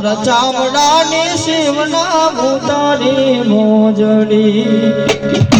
મારા ચામડાની શિવના ભૂતાની મોજડી.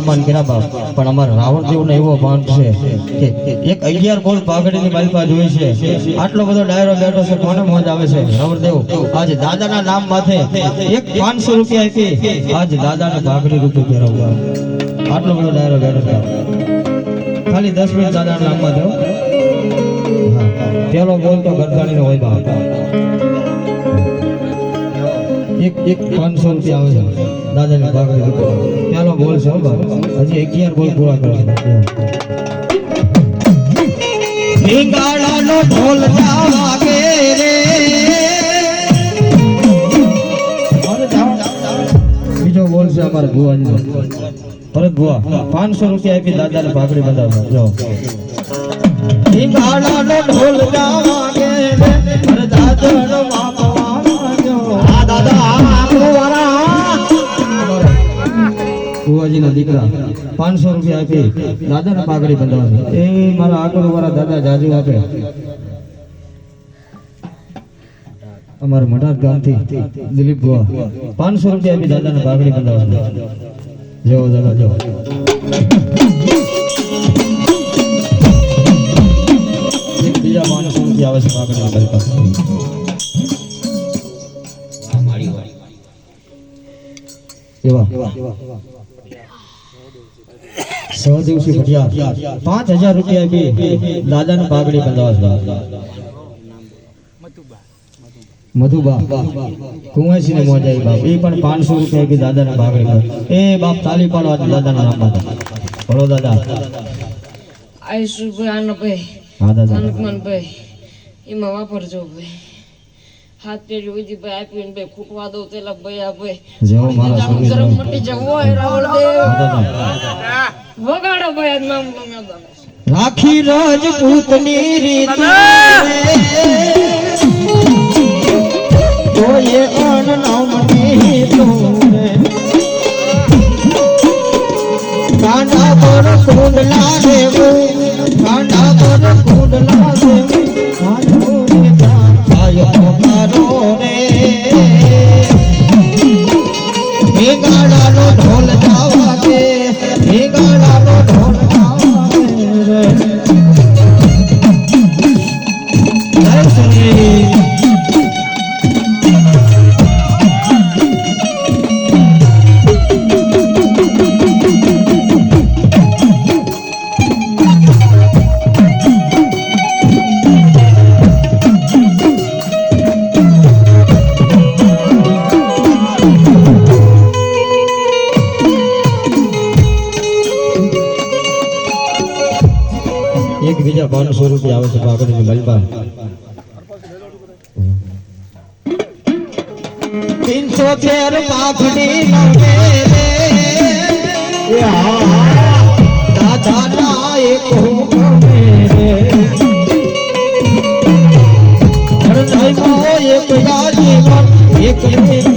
કર્યા બાપ. પણ અમારા રાવણ દેવનો એવો ભાન છે કે એક અગિયાર ગોળ પાઘડીની માલિકા જોઈ છે. આટલો બધો ડાયરો બેઠો છે, કોને મોજ આવે છે? રાવણ દેવ? આજે દાદાના નામ માથે એક પાંચસો રૂપિયા આપી આજ દાદાને પાઘડી રૂપે પહેરાવવા. આટલો બધો ડાયરો બેઠો છે. ખાલી દસ મિનિટ દાદાના નામમાં દો પેલો બોલ તો ગરદાણીનો હોય બાપ. એક એક પાંચસો રૂપિયા આવે છે. દાદાની પાઘડી રૂપે પેલો બોલ. છે હજી અગિયાર બોલ પૂરા કરશે. હિંગાળાનો ઢોલ વાગે રે. બીજો બોલ છે અમારા ભુવાજી પરત ભુવા પાંચસો રૂપિયા આપી દાદાને પાઘડી બંધાવવા જો. હિંગાળાનો ઢોલ જા વાગે રે. દાદાનો માપવા જો. આ દાદા આપણો વારા ભુવાજીના દીકરા પાંચસો રૂપિયા આપી દાદાને પાઘડી બંધાવવા એ મારા આગળ વાળા દાદા જાજુ આપે. અમારા મઢાર ગામથી દિલીપ બુઆ પાંચસો રૂપિયા આપી દાદાને પાઘડી બંધાવવા જવો દાદા જો એક બીજા માણસો આવે છે પાઘડી મારી એવા. સહદેવસિંહ ભટિયા પાંચ હજાર રૂપિયા આપી દાદાને પાઘડી બંધાવવા છે મધુબા કુંવરસિંહ ને મોજ આવી બાપ. એ પણ પાંચસો રૂપિયા આપી દાદાને પાઘડી. એ બાપ તાલી પાડો આજે દાદાના નામ બોલો દાદા. આયુષભાઈ આનંદભાઈ હા દાદા. હનુમાનભાઈ એમાં વાપરજો ભાઈ. હાથ પેઢી ઉધી ભાઈ આપીને ભાઈ ખૂટવા દઉં તેલા ભાઈ આ ભાઈ. જેવો મારા જામ ગરમ મટી જવો હોય રાવળ દેવ. વગાડો ભાઈ આજ નામ ગમે રાખી રાજપૂતની રીત તોય અણ નામની તુને કાંડા પર કુંડલા દેવ કાંડા પર કુંડલા દેવું. ઢોલ જાવા તીનસો તેર પાઘડી નવે રે એક એક એક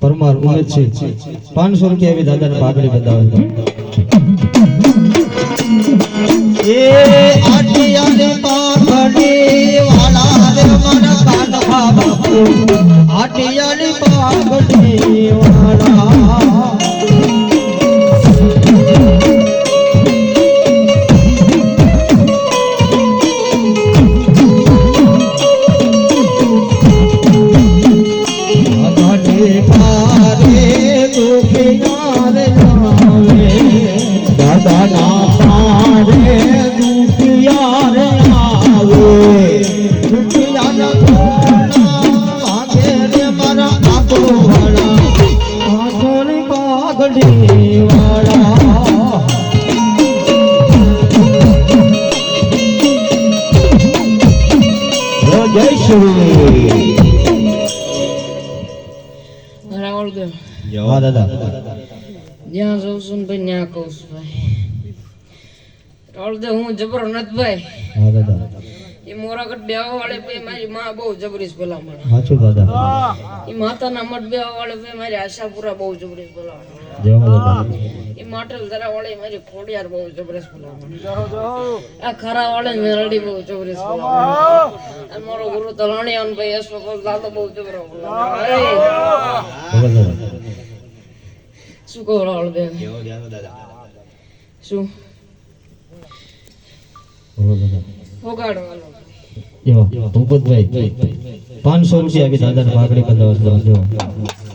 પરમાર ઉમેદ છે. પાંચસો રૂપિયા એવી દાદાને પાઘડી બતાવે એ આટિયાને પાઘડી વાળા રે મન કાનવા બાપુ આટિયાની પાઘડી વાળા શ્રી રાવળ દેવ હા દાદા જ્યાં જઉં છું ને ભાઈ. ત્યાં કહું છું ભાઈ દેવ હું જબરો નથી ભાઈ. હા દાદા. એ મોરાગઢ બેવા વાળે ભાઈ મારી માં બહુ જબરીશ ભલામણ સાચું દાદા. એ માતાના મઠ બેવા વાળે ભાઈ મારી આશાપુરા બહુ જબરીશ ભલામણ એ માટલ ધરા વાળે મારી ખોડિયાર બહુ જબરજસ્ત ભલામણ આ ખરા વાળે મેરડી બહુ ભલામણ અને મારો ગુરુ તલાણી અને ભાઈ અશ્વપલ દાદો બહુ જબરો ભલામણ શું કહો શું? બોલો એવા ભૂપતભાઈ પાંચસો રૂપિયા આપી દાદાને પાઘડી બંધાવવા જો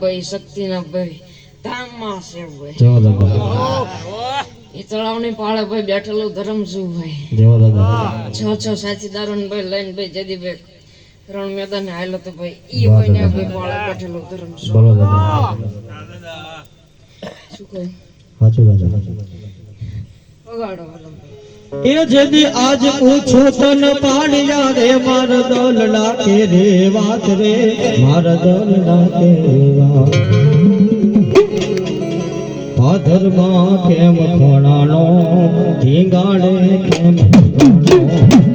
ભાઈ શક્તિના ભાઈ ધામમાં છે ભાઈ. જેવો દાદા. એ તળાવની પાળે ભાઈ બેઠેલું ધર્મ શું ભાઈ. જેવો દાદા. છ છ સાથીદારો ને ભાઈ લઈને ભાઈ જદી ભાઈ રણ મેદાન આવેલો તો ભાઈ ઈ ભાઈ ને ભાઈ પાળે બેઠેલો ધર્મ શું બોલો દાદા. શું કહે? સાચું દાદા. વગાડો હાલો એ જેદી આજ પૂછો તન પાણિયા રે, માર દોલ નાખે રે, વાત રે, માર દોલ નાખે ભાદરમાં કેમ ખોણાનો ધીંગાડે કેમ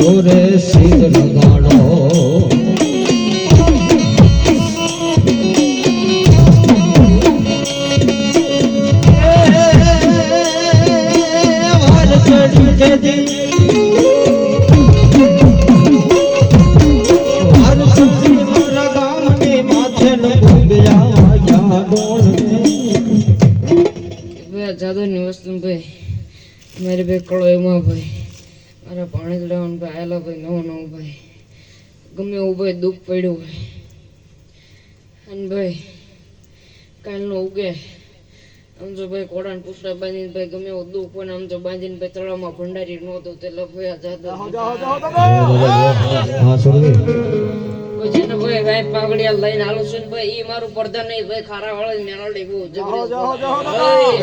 સીધો રે મારા પાણી લેવાનું ભાઈ આયલા ભાઈ નવો નવો ભાઈ. ગમે એવું ભાઈ દુઃખ પડ્યું હોય. અને ભાઈ કાલનો ઉગે. આમ જો ભાઈ કોડાને પૂછડા બાંધીને ભાઈ ગમે એવું દુઃખ હોય ને આમ જો બાંધીને ભાઈ તળાવમાં ભંડારી નહોતું તે લફયા જતા પછી સુરવીર ભાઈ ભાઈ પાઘડિયા લઈને આલું છું ભાઈ ઈ મારું પડદા નહીં ભાઈ ખારા વાળા મેળવડી બહુ ભાઈ.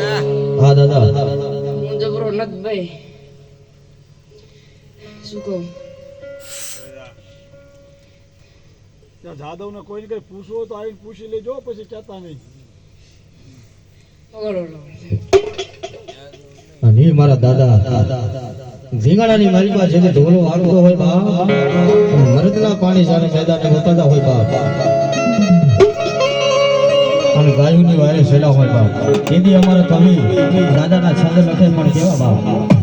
હા દાદા. હું જબરો નથી ભાઈ. શું કહું? ત્યાં જાદવ ને કોઈ કઈ પૂછવો તો આવીને પૂછી લેજો પછી કહેતા નહીં. અને મારા દાદા ધીંગાણાની મારી પાસે જેને ઢોલો વાગતો હોય બાપ મરદના પાણી સામે મેદાને વતાતા હોય બાપ. અને ગાયોની વારે સેલા હોય બાપ. તેથી અમારા કવિ દાદાના છંદ નથી પણ કેવા બા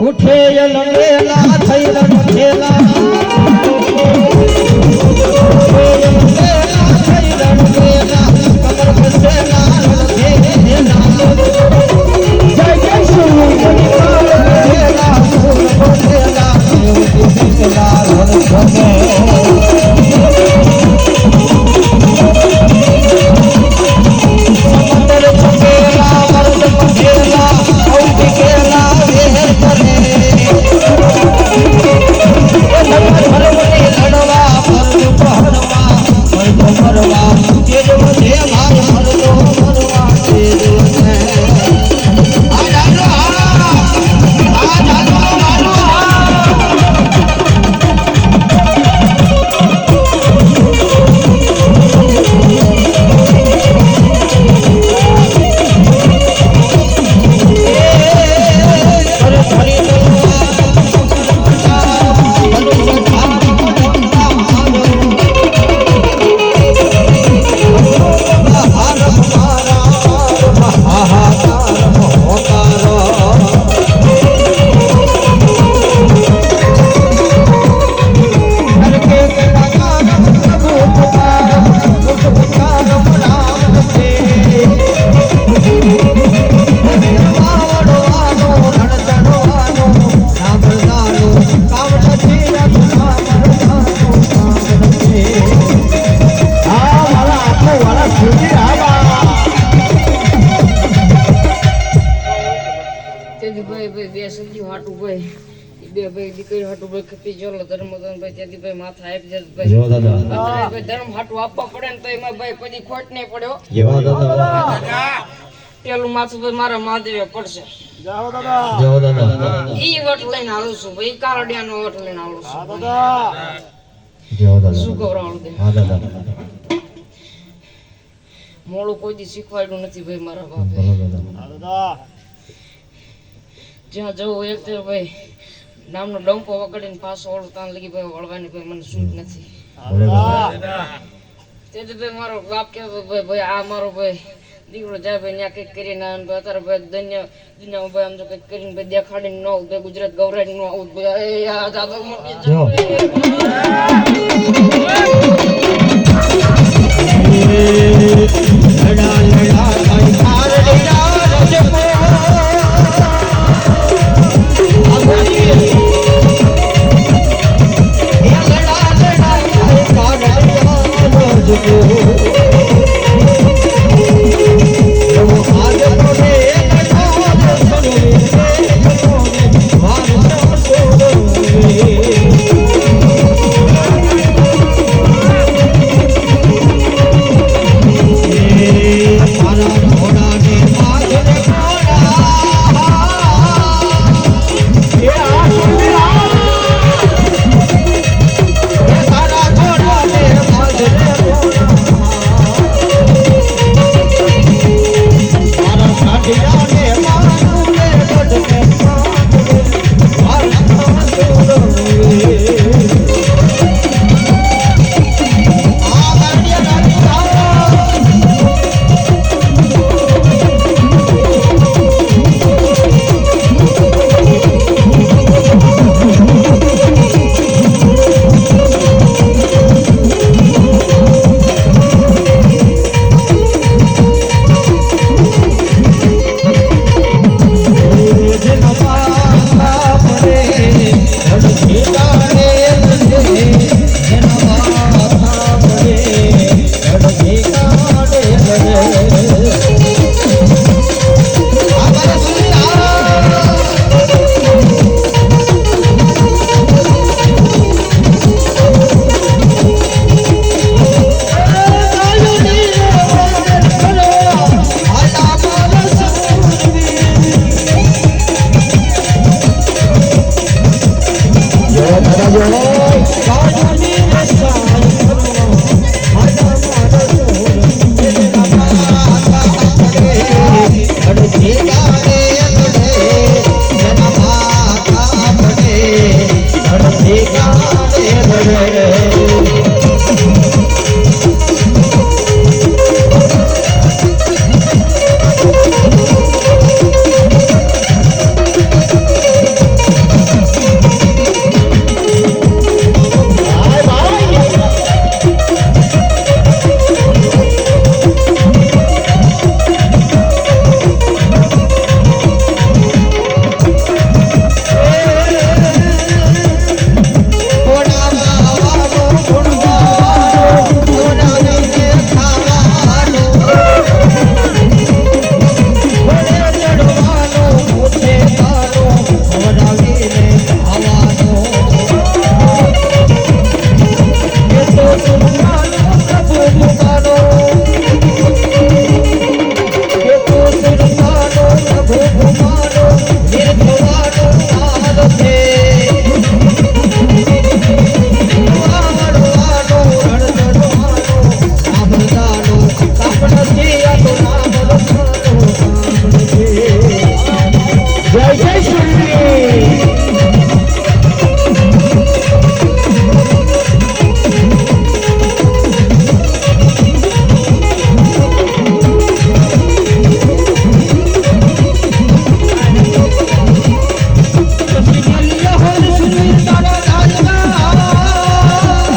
ઉઠે લંગેલા થઈ લંગેલા લડવા દાદા. ધર્મ હાટું આપવા પડે ને તો એમાં ભાઈ કદી ખોટ નહીં પડ્યો. જો દાદા. પેલું માથું ભાઈ મારા મહાદેવે પડશે. જાઓ દાદા. જો દાદા. ઈ વટ લઈને આવું છું ભાઈ. કારડિયાનો વટ લઈને આવું છું દાદા. જો દાદા. શું કવરાવું દે હા દાદા. મોડું કોઈ દી શીખવાડ્યું નથી ભાઈ મારા બાપે. દાદા. જ્યાં જવું એક ભાઈ નામનો ડંપો વગાડીને પાછો ઓળતા લગી ભાઈ વળવાની ભાઈ મને શું નથી. દાદા ભાઈ મારો બાપ કે ભાઈ આ મારો ભાઈ દીકરો જાય ભાઈ ત્યાં કંઈક કરીને આવે ભાઈ અત્યારે ભાઈ દુનિયા દુનિયામાં ભાઈ આમ તો કંઈક કરીને ભાઈ દેખાડીને ન આવું ભાઈ ગુજરાત ગૌરાઈને ન આવું ભાઈ આ દાદા મોટી.